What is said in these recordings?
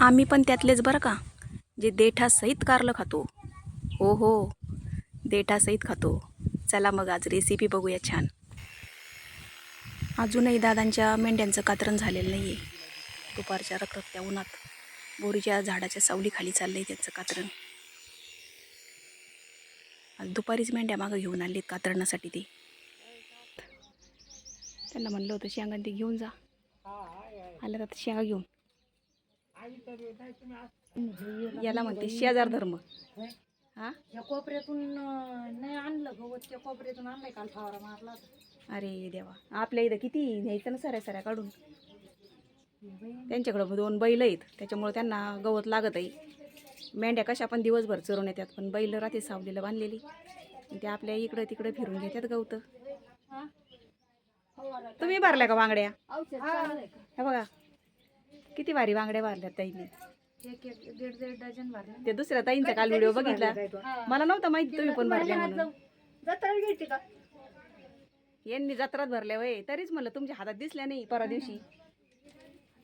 आम्ही पण त्यातलेच बरं का. जे देठासहित कारलं खातो. हो हो देठासहित खातो. चला मग आज रेसिपी बघूया छान. अजूनही दादांच्या मेंढ्यांचं कातरण झालेलं नाही आहे दुपारच्या रखरखत्या उन्हात बोरीच्या झाडाच्या सावलीखाली चाललं आहे त्यांचं कातरण. आज दुपारीच मेंढ्या मागं घेऊन आली कातरणासाठी ते. त्यांना म्हणलं होतं शेंगा ते घेऊन जा. आलं तर शेंगा घेऊन. याला म्हणते शेजार धर्म. हा? या कोपऱ्यातून नाही आणलं गवत त्या कोपऱ्यातून आणलंय काल फावरा मारला. अरे देवा आपल्या इथं किती न्यायचं ना सऱ्या सऱ्या काढून. त्यांच्याकडं दोन बैल आहेत त्याच्यामुळे त्यांना गवत लागत आहे. मेंढ्या कशा पण दिवसभर चरून येतात पण बैल राहते सावलीला बांधलेली. ते आपल्या इकडं तिकडं फिरून घेतात गवत? तुम्ही भरल्या का का? हे बघा. किती भारी बांगड्या भरल्यात ताईने? एक एक दीड दीड डझन भरले ते दुसऱ्या ताईंचा काल व्हिडिओ बघितला. मला नव्हतं माहिती तुम्ही पण भरल्या म्हणून. जत्रा घ्यायची का? यांनी जत्रात भरल्या वय. तरीच म्हणलं तुमच्या हातात दिसल्या नाही परवा दिवशी.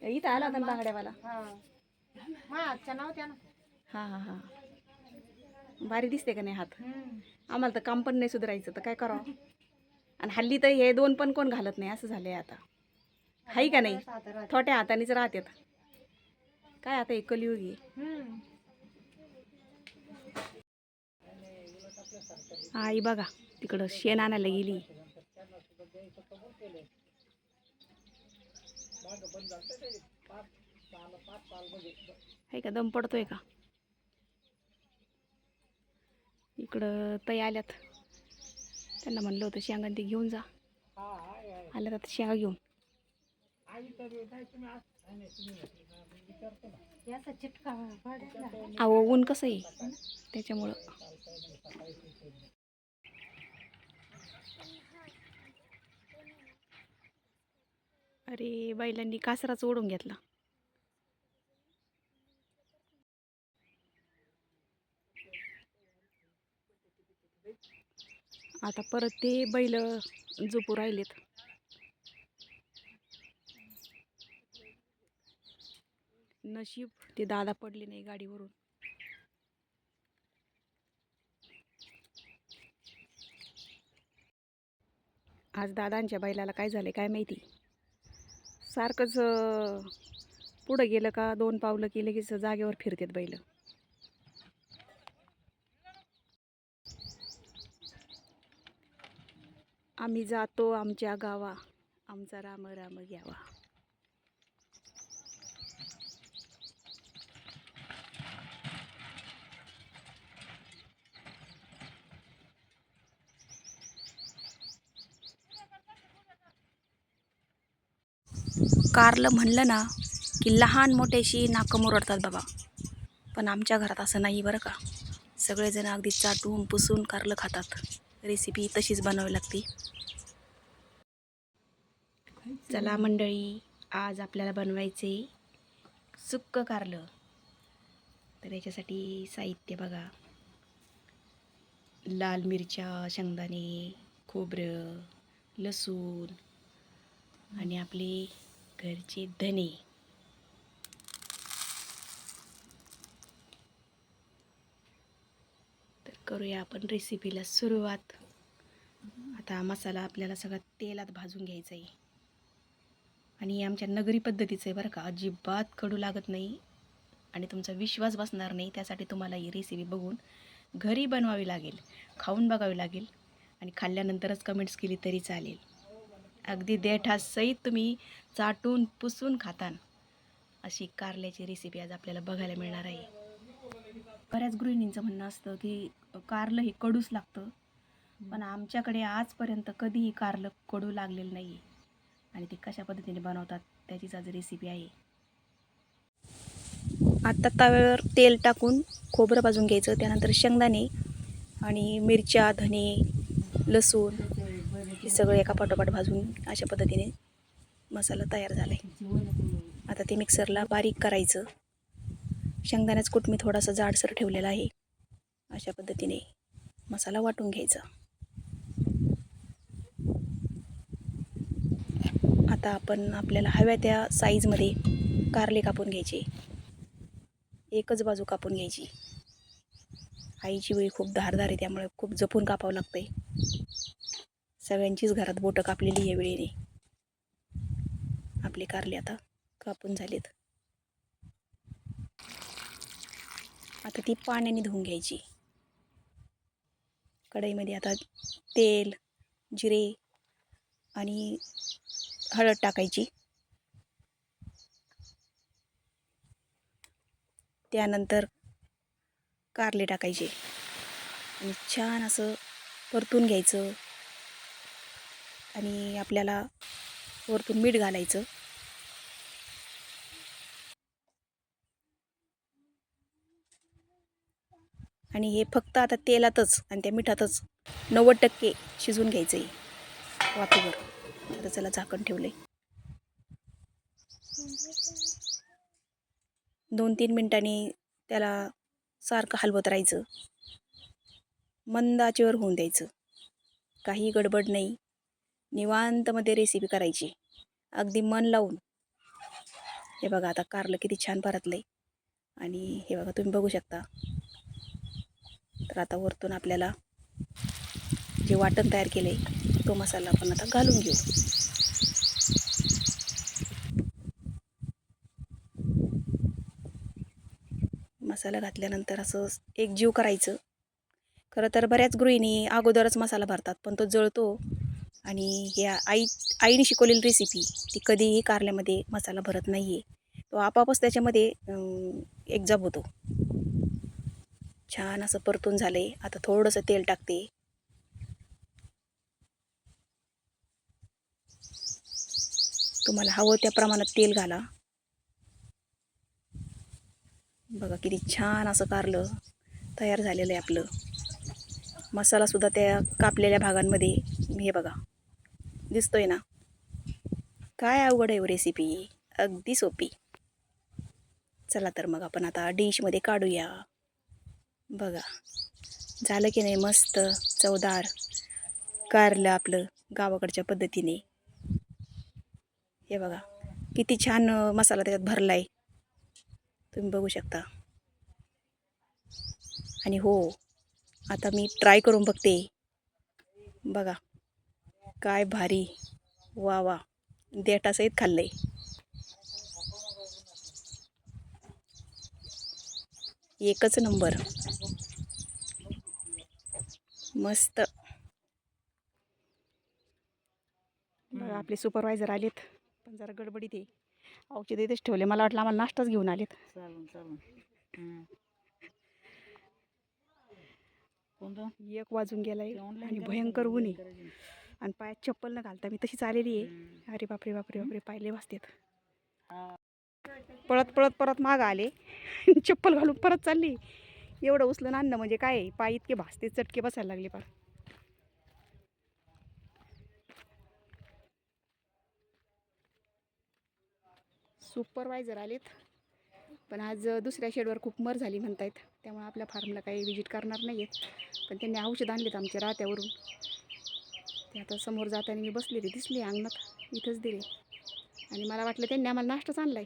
इथं आला होता ना बांगड्यावाला. हा. ना. हा हा हा. भारी दिसते का नाही हात. आम्हाला तर काम पण नाही सुधारायचं तर काय करावं? आणि हल्ली तर हे दोन पण कोण घालत नाही असं झालंय आता. हाय का नाही. थोट्या हातानेच राहतात. काय आता एक आहे? आई बघा तिकडं शेण आणायला गेली. आहे का दम पडतोय का? इकडं तई आल्यात. त्यांना म्हणलं होतं शेंगा ते घेऊन जा. आल्यात आता शेंगा घेऊन. अहो ऊन कसं आहे त्याच्यामुळं. अरे बैलांनी कासराच ओढून घेतला. आता परत ते बैल झोपू राहिलेत. नशीब. ते दादा पडले नाही गाडीवरून. आज दादांच्या बैलाला काय झालं काय माहिती? सारखंच पुढं गेलं का दोन पावलं की लगेच जागेवर फिरतात बैल. आम्ही जातो आमच्या गावा आमचा राम राम घ्यावा. कारलं म्हणलं ना की लहान मोठ्याशी नाकं मुरडतात बाबा. पण आमच्या घरात असं नाही बरं का. सगळेजण अगदी चाटून पुसून कारलं खातात. रेसिपी तशीच बनवावी लागते. चला मंडळी आज आपल्याला बनवायचे सुक्क कारलं. तर याच्यासाठी साहित्य बघा. लाल मिरच्या शेंगदाणे खोबरं लसूण आणि आपले घरचे धने तर करूया आपण रेसिपीला सुरुवात. आता मसाला आपल्याला सगळा तेलात भाजून घ्यायचा आहे आणि आमच्या नगरी पद्धतीचं आहे बरं का. अजिबात कडू लागत नाही. आणि तुमचा विश्वास बसणार नाही. त्यासाठी तुम्हाला ही रेसिपी बघून घरी बनवावी लागेल. खाऊन बघावी लागेल. आणि खाल्ल्यानंतरच कमेंट्स केली तरी चालेल. अगदी देठासहित तुम्ही चाटून पुसून खातान. अशी कारल्याची रेसिपी आज आपल्याला बघायला मिळणार आहे. बऱ्याच गृहिणींचं म्हणणं असतं की कारलं हे कडूच लागतं. पण आमच्याकडे आजपर्यंत कधीही कारलं कडू लागलेलं नाही आणि ते कशा पद्धतीने बनवतात त्याचीच आज रेसिपी आहे. आता तव्यावर तेल टाकून खोबरं भाजून घ्यायचं. त्यानंतर शेंगदाणे आणि मिरच्या धने लसूण हे सगळं एका पाठोपाठ भाजून अशा पद्धतीने मसाला तयार झाला आहे आता ते मिक्सरला बारीक करायचं. शेंगदाण्याचं कूट मी थोडासा जाडसर ठेवलेला आहे. अशा पद्धतीने मसाला वाटून घ्यायचा. आता आपण आपल्याला हव्या त्या साईजमध्ये कारले कापून घ्यायचे. एकच बाजू कापून घ्यायची. आईची वेळी खूप धारदार आहे त्यामुळे खूप जपून कापावं लागतंय. सगळ्यांचीच घरात बोटं कापलेली या वेळेने. आपले कारले आता कापून झालेत. आता ती पाण्याने धुवून घ्यायची. कढईमध्ये आता तेल जिरे आणि हळद टाकायची. त्यानंतर कारले टाकायचे. आणि छान असं परतून घ्यायचं. आणि आपल्याला वरतून मीठ घालायचं. आणि हे फक्त आता तेलातच आणि त्या मिठातच नव्वद टक्के शिजवून घ्यायचं आहे वाफेवर. आता त्याला झाकण ठेवलं आहे दोन तीन मिनटांनी त्याला सारखं हलवत राहायचं. मंद आचेवर होऊन द्यायचं. काही गडबड नाही. निवांतमध्ये रेसिपी करायची. अगदी मन लावून. हे बघा आता कारलं किती छान परतलं आहे आणि हे बघा तुम्ही बघू शकता. तर आता वरतून आपल्याला जे वाटण तयार केलं आहे तो मसाला आपण आता घालून घेऊ. मसाला घातल्यानंतर असं एक जीव करायचं. खरं तर बऱ्याच गृहिणी अगोदरच मसाला भरतात पण तो जळतो. आणि ह्या आई आईने शिकवलेली रेसिपी ती कधीही कारल्यामध्ये मसाला भरत नाही आहे तो आपापच त्याच्यामध्ये एक्झाब होतो. छान असं परतून झालं आहे आता थोडंसं तेल टाकते. तुम्हाला हवं त्या प्रमाणात तेल घाला. बघा किती छान असं कारलं तयार झालेलं आहे आपलं. मसालासुद्धा त्या कापलेल्या भागांमध्ये हे बघा. दिसतोय ना. काय अवघड आहे हो रेसिपी अगदी सोपी. चला तर मग आपण आता डिशमध्ये काढूया. बघा. झालं की नाही मस्त चवदार कारलं आपलं गावाकडच्या पद्धतीने. हे बघा. किती छान मसाला त्याच्यात भरला आहे तुम्ही बघू शकता. आणि हो आता मी ट्राय करून बघते. बघा. काय भारी. वा वा. देठासहित खाल्लंय. एकच नंबर. मस्त. बघा आपले सुपरवायझर आलेत. पण जरा गडबडीत आहे. औषध इथेच ठेवले. मला वाटलं आम्हाला नाश्ताच घेऊन आलेत. चालून चालून एक वाजून गेलाय. आणि भयंकर ऊन आहे. आणि पायात चप्पल न घालता मी तशीच आलेली आहे. अरे बापरे बापरे बापरे पायले वाजतेत. पळत पळत परत माग आले. चप्पल घालून परत चालली. एवढं उचलून आणणं म्हणजे काय आहे? पाय इतके भासते चटके बसायला लागले पार सुपरवायझर आलेत. पण आज दुसऱ्या शेडवर खूप मर झाली म्हणतायत. त्यामुळे आपल्या फार्मला काही विजिट करणार नाही आहेत पण त्यांनी औषध आणलेत आमच्या रात्यावरून ते आता समोर जाताना मी बसलेली दिसली अंगणात इथंच दिले. आणि मला वाटलं त्यांनी आम्हाला नाश्ताच आणलाय.